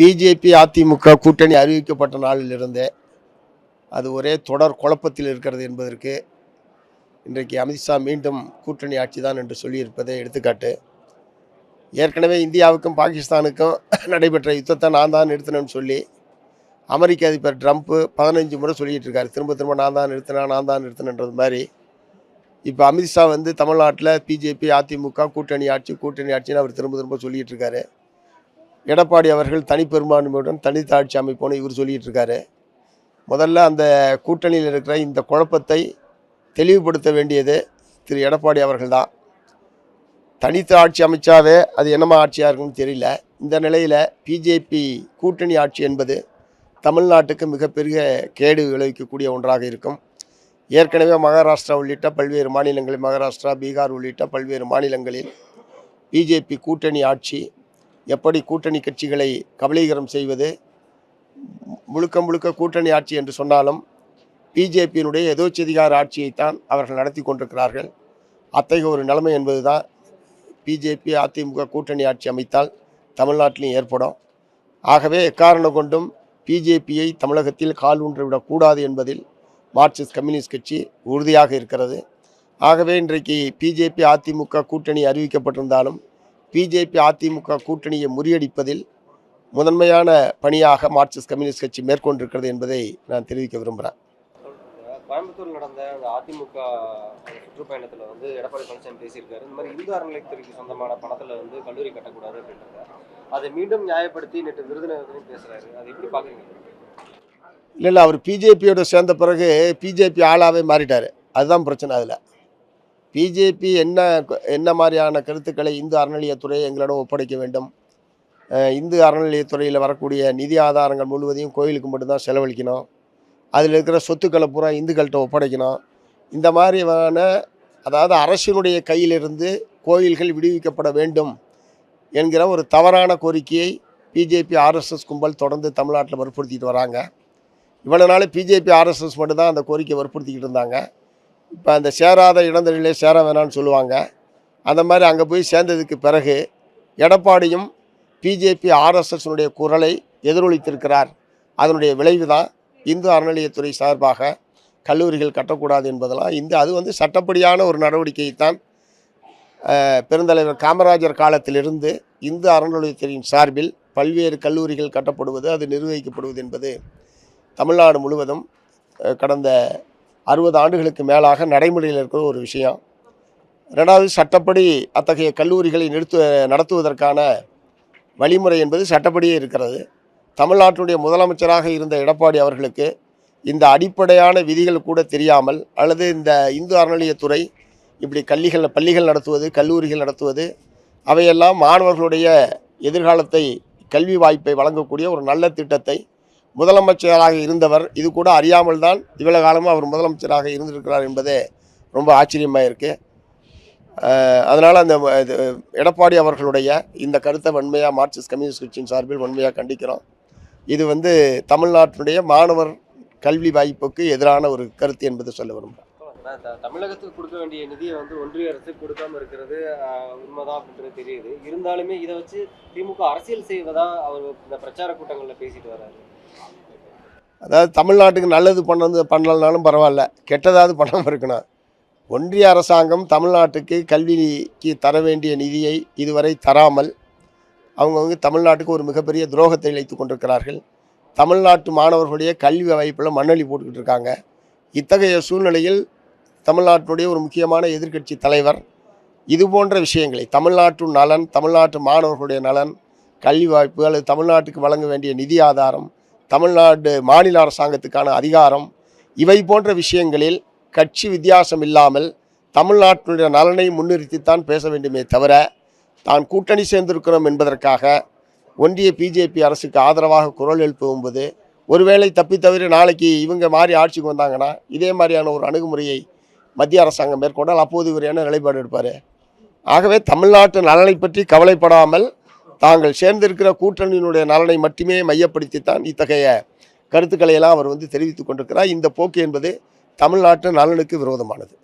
BJP AIADMK கூட்டணி அறிவிக்கப்பட்ட நாளிலிருந்தே அது ஒரே தொடர் குழப்பத்தில் இருக்கிறது என்பதற்கு இன்றைக்கு அமித்ஷா மீண்டும் கூட்டணி ஆட்சி தான் என்று சொல்லியிருப்பதே எடுத்துக்காட்டு. ஏற்கனவே இந்தியாவுக்கும் பாகிஸ்தானுக்கும் நடைபெற்ற யுத்தத்தை நான் தான் நிறுத்தினேன்னு சொல்லி அமெரிக்க அதிபர் ட்ரம்ப்பு பதினஞ்சு முறை சொல்லிகிட்டு இருக்காரு. திரும்ப திரும்ப நான் தான் நிறுத்தினேன் நான் தான் நிறுத்தினன்றது மாதிரி. இப்போ அமித்ஷா வந்து தமிழ்நாட்டில் பிஜேபி அதிமுக கூட்டணி ஆட்சி கூட்டணி ஆட்சின்னு அவர் திரும்ப திரும்ப சொல்லிகிட்டு இருக்காரு. எடப்பாடி அவர்கள் தனிப்பெரும்பான்மையுடன் தனித்த ஆட்சி அமைப்போன்னு இவர் சொல்லிட்டு இருக்காரு முதல்ல அந்த கூட்டணியில் இருக்கிற இந்த குழப்பத்தை தெளிவுபடுத்த வேண்டியது திரு எடப்பாடி அவர்கள் தான் தனித்த ஆட்சி அமைச்சாவே அது என்னமா ஆட்சியாக இருக்கும்னு தெரியல. இந்த நிலையில் பிஜேபி கூட்டணி ஆட்சி என்பது தமிழ்நாட்டுக்கு மிகப்பெரிய கேடு விளைவிக்கக்கூடிய ஒன்றாக இருக்கும். ஏற்கனவே மகாராஷ்டிரா உள்ளிட்ட பல்வேறு மாநிலங்களில் மகாராஷ்டிரா பீகார் உள்ளிட்ட பல்வேறு மாநிலங்களில் பிஜேபி கூட்டணி ஆட்சி எப்படி கூட்டணி கட்சிகளை கபலீகரம் செய்வது? முழுக்க முழுக்க கூட்டணி ஆட்சி என்று சொன்னாலும் பிஜேபியினுடைய எதோச்சதிகார ஆட்சியைத்தான் அவர்கள் நடத்தி கொண்டிருக்கிறார்கள். அத்தகைய ஒரு நிலைமை என்பதுதான் பிஜேபி அதிமுக கூட்டணி ஆட்சி அமைத்தால் தமிழ்நாட்டிலும் ஏற்படும். ஆகவே எக்காரணம் கொண்டும் பிஜேபியை தமிழகத்தில் கால் ஊன்று விடக்கூடாது என்பதில் மார்க்சிஸ்ட் கம்யூனிஸ்ட் கட்சி உறுதியாக இருக்கிறது. ஆகவே இன்றைக்கு பிஜேபி அதிமுக கூட்டணி அறிவிக்கப்பட்டிருந்தாலும் பிஜேபி அதிமுக கூட்டணியை முறியடிப்பதில் முதன்மையான பணியாக மார்க்சிஸ்ட் கம்யூனிஸ்ட் கட்சி மேற்கொண்டிருக்கிறது என்பதை நான் தெரிவிக்க விரும்புகிறேன் கோயம்புத்தூர் நடந்த அந்த அதிமுக சுற்றுப்பயணத்துல வந்து எடப்பாடி பழனிசாமி பேசியிருக்காரு. இந்த மாதிரி இந்து அறநிலையத்துறைக்கு சொந்தமான பணத்துல வந்து கல்லூரி கட்டக்கூடாது அப்படின்றத அதை மீண்டும் நியாயப்படுத்தி நேற்று விருதுநகர்லையும் பேசுறாரு. அது எப்படி பாக்குறீங்க இல்லை இல்லை அவர் பிஜேபியோட சேர்ந்த பிறகு பிஜேபி ஆளாவே மாறிட்டார். அதுதான் பிரச்சனை அதில். பிஜேபி என்ன என்ன மாதிரியான கருத்துக்களை இந்து அறநிலையத்துறை எங்களிடம் ஒப்படைக்க வேண்டும்? இந்து அறநிலையத்துறையில் வரக்கூடிய நிதி ஆதாரங்கள் முழுவதையும் கோயிலுக்கு மட்டும்தான் செலவழிக்கணும். அதில் இருக்கிற சொத்துக்களை பூரா இந்துக்கள்கிட்ட ஒப்படைக்கணும். இந்த மாதிரியான அதாவது அரசினுடைய கையிலிருந்து கோயில்கள் விடுவிக்கப்பட வேண்டும் என்கிற ஒரு தவறான கோரிக்கையை பிஜேபி ஆர்எஸ்எஸ் கும்பல் தொடர்ந்து தமிழ்நாட்டில் வற்புறுத்திட்டு வராங்க. இவ்வளோ நாள் பிஜேபி ஆர்எஸ்எஸ் மட்டும்தான் அந்த கோரிக்கையை வற்புறுத்திக்கிட்டு இருந்தாங்க. இப்போ அந்த சேராத இடங்களிலே சேர வேணாம்னு சொல்லுவாங்க. அந்த மாதிரி அங்கே போய் சேர்ந்ததுக்கு பிறகு எடப்பாடியும் பிஜேபி ஆர்எஸ்எஸ்னுடைய குரலை எதிரொலித்திருக்கிறார். அதனுடைய விளைவு தான் இந்து அறநிலையத்துறை சார்பாக கல்லூரிகள் கட்டக்கூடாது என்பதெல்லாம். இந்த அது வந்து சட்டப்படியான ஒரு நடவடிக்கையைத்தான் தான் பெருந்தலைவர் காமராஜர் காலத்திலிருந்து இந்து அறநிலையத்துறையின் சார்பில் பல்வேறு கல்லூரிகள் கட்டப்படுவது அது நிர்வகிக்கப்படுவது என்பது தமிழ்நாடு முழுவதும் கடந்த அறுபது ஆண்டுகளுக்கு மேலாக நடைமுறையில் இருக்கிற ஒரு விஷயம். ரெண்டாவது சட்டப்படி அத்தகைய கல்லூரிகளை நிறுத்து நடத்துவதற்கான வழிமுறை என்பது சட்டப்படியே இருக்கிறது. தமிழ்நாட்டினுடைய முதலமைச்சராக இருந்த எடப்பாடி அவர்களுக்கு இந்த அடிப்படையான விதிகள் கூட தெரியாமல் அல்லது இந்த இந்து அறநிலையத்துறை இப்படி கல்லிகள் பள்ளிகள் நடத்துவது கல்லூரிகள் நடத்துவது அவையெல்லாம் மாணவர்களுடைய எதிர்காலத்தை கல்வி வாய்ப்பை வழங்கக்கூடிய ஒரு நல்ல திட்டத்தை முதலமைச்சராக இருந்தவர் இது கூட அறியாமல் தான் இவ்வளோ காலமாக அவர் முதலமைச்சராக இருந்திருக்கிறார் என்பதே ரொம்ப ஆச்சரியமாக இருக்குது அதனால் அந்த இது, எடப்பாடி அவர்களுடைய இந்த கருத்தை வன்மையாக மார்க்சிஸ்ட் கம்யூனிஸ்ட் கட்சியின் சார்பில் வன்மையாக கண்டிக்கிறோம். இது வந்து தமிழ்நாட்டினுடைய மாணவர் கல்வி வாய்ப்புக்கு எதிரான ஒரு கருத்து என்பது சொல்ல விரும்புகிறேன். தமிழகத்துக்கு கொடுக்க வேண்டிய நிதியை வந்து ஒன்றிய அரசு கொடுக்காம இருக்கிறது உண்மைதான் அப்படின்றது தெரியுது. இருந்தாலுமே இதை வச்சு திமுக அரசியல் செய்வதா அவர் இந்த பிரச்சார கூட்டங்களில் பேசிட்டு வர்றாரு. அதாவது தமிழ்நாட்டுக்கு நல்லது பண்ணது பண்ணலனாலும் பரவாயில்ல. கெட்டதாவது பண்ணாமல் இருக்கணும். ஒன்றிய அரசாங்கம் தமிழ்நாட்டுக்கு கல்விக்கு தர வேண்டிய நிதியை இதுவரை தராமல் அவங்கவுங்க தமிழ்நாட்டுக்கு ஒரு மிகப்பெரிய துரோகத்தை இழைத்து கொண்டிருக்கிறார்கள். தமிழ்நாட்டு மாணவர்களுடைய கல்வி வாய்ப்பில் மண்ணளி போட்டுக்கிட்டு இருக்காங்க. இத்தகைய சூழ்நிலையில் தமிழ்நாட்டினுடைய ஒரு முக்கியமான எதிர்க்கட்சி தலைவர். இது போன்ற விஷயங்களை தமிழ்நாட்டு நலன் தமிழ்நாட்டு மாணவர்களுடைய நலன் கல்வி வாய்ப்பு அல்லது தமிழ்நாட்டுக்கு வழங்க வேண்டிய நிதி ஆதாரம் தமிழ்நாடு மாநில அரசாங்கத்துக்கான அதிகாரம் இவை போன்ற விஷயங்களில் கட்சி வித்தியாசம் இல்லாமல் தமிழ்நாட்டினுடைய நலனை முன்னிறுத்தித்தான் பேச வேண்டுமே தவிர தான் கூட்டணி சேர்ந்திருக்கிறோம் என்பதற்காக ஒன்றிய பிஜேபி அரசுக்கு ஆதரவாக குரல் எழுப்பும்போது ஒருவேளை தப்பி தவிர நாளைக்கு இவங்க மாதிரி ஆட்சிக்கு வந்தாங்கன்னா இதே மாதிரியான ஒரு அணுகுமுறையை மத்திய அரசாங்கம் மேற்கொண்டால் அப்போது இவர் என்ன நிலைப்பாடு எடுப்பார்? ஆகவே தமிழ்நாட்டு நலனை பற்றி கவலைப்படாமல் தாங்கள் சேர்ந்திருக்கிற கூட்டணியினுடைய நலனை மட்டுமே மையப்படுத்தித்தான் இத்தகைய கருத்துக்களை எல்லாம் அவர் வந்து தெரிவித்துக் கொண்டிருக்கிறார். இந்த போக்கு என்பது தமிழ்நாட்டு நலனுக்கு விரோதமானது.